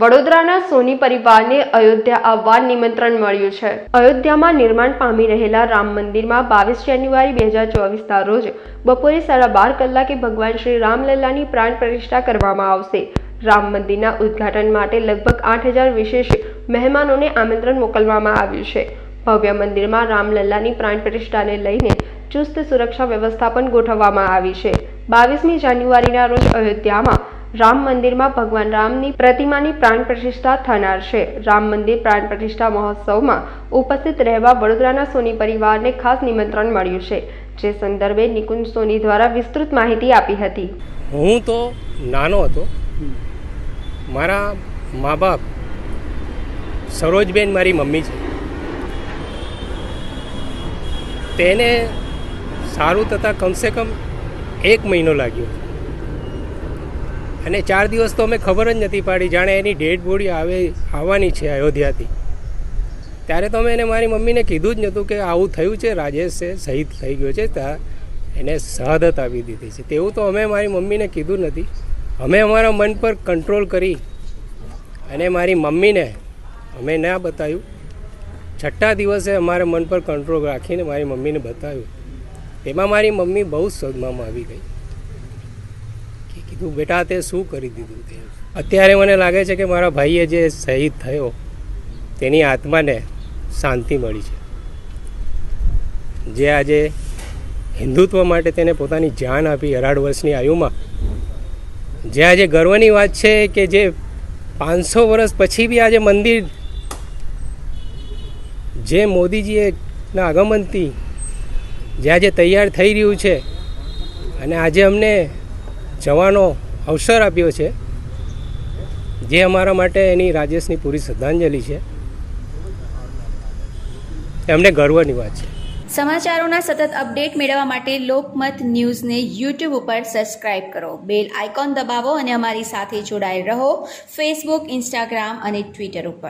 વડોદરાના સોની પરિવારને અયોધ્યા આવવા નિમંત્રણ મળ્યું છે. અયોધ્યામાં નિર્માણ પામી રહેલા રામ મંદિરમાં બાવીસ જાન્યુઆરી બે હજાર ચોવીસના રોજ બપોરે સાડા બાર કલાકે ભગવાન શ્રી રામલલ્લાની પ્રાણ પ્રતિષ્ઠા કરવામાં આવશે. રામ મંદિરના ઉદ્ઘાટન માટે લગભગ આઠ હજાર વિશેષ મહેમાનોને આમંત્રણ મોકલવામાં આવ્યું છે. ભવ્ય મંદિરમાં રામલલ્લાની પ્રાણ પ્રતિષ્ઠાને લઈને ચુસ્ત સુરક્ષા વ્યવસ્થા પણ ગોઠવવામાં આવી છે. બાવીસમી જાન્યુઆરીના રોજ અયોધ્યામાં રામ મંદિરમાં ભગવાન રામની પ્રતિમાની પ્રાણ પ્રતિષ્ઠા થનાર છે. રામ મંદિર પ્રાણ પ્રતિષ્ઠા મહોત્સવમાં ઉપસ્થિત રહેવા વડોદરાના સોની પરિવારને ખાસ નિમંત્રણ મળ્યું છે, જે સંદર્ભે નિકુંજ સોની દ્વારા વિસ્તૃત માહિતી આપી હતી. હું તો નાનો હતો. મારા મા બાપ સરોજબેન મારી મમ્મી છે. તેને સારું થતાં કમસે કમ એક મહિનો લાગ્યો. અને ચાર દિવસ તો અમે ખબર જ નથી પાડી. જાણે એની ડેડ બોડી આવે, આવવાની છે અયોધ્યાથી. ત્યારે તો અમે એને મારી મમ્મીને કીધું જ નહોતું કે આવું થયું છે, રાજેશ શહીદ થઈ ગયો છે ત્યાં એને શહાદત આપી દીધી છે. તેવું તો અમે મારી મમ્મીને કીધું નથી. અમે અમારા મન પર કંટ્રોલ કરી અને મારી મમ્મીને અમે ના બતાવ્યું. છઠ્ઠા દિવસે અમારા મન પર કંટ્રોલ રાખીને મારી મમ્મીને બતાવ્યું. તેમાં મારી મમ્મી બહુ સદમામાં આવી ગઈ. કીધું, બેટા, તે શું કરી દીધું તે? અત્યારે મને લાગે છે કે મારા ભાઈએ જે શહીદ થયો, તેની આત્માને શાંતિ મળી છે. જે આજે હિન્દુત્વ માટે તેને પોતાની જાન આપી અઢાર વર્ષની આયુમાં, જે આજે ગર્વની વાત છે કે જે પાંચસો વર્ષ પછી બી આજે મંદિર, જે મોદીજીએ ના આગમનથી જે આજે તૈયાર થઈ રહ્યું છે, અને આજે અમને જવાનો અવસર આપ્યો છે, જે અમારા માટે એની રાજેશની પૂરી શ્રદ્ધાંજલિ છે. એમને ગર્વની વાત છે. સમાચારોના સતત અપડેટ મેળવવા માટે લોકમત ન્યૂઝને યુટ્યુબ ઉપર સબસ્ક્રાઇબ કરો. બેલ આઇકોન દબાવો અને અમારી સાથે જોડાયેલ રહો. ફેસબુક, ઇન્સ્ટાગ્રામ અને ટ્વિટર ઉપર.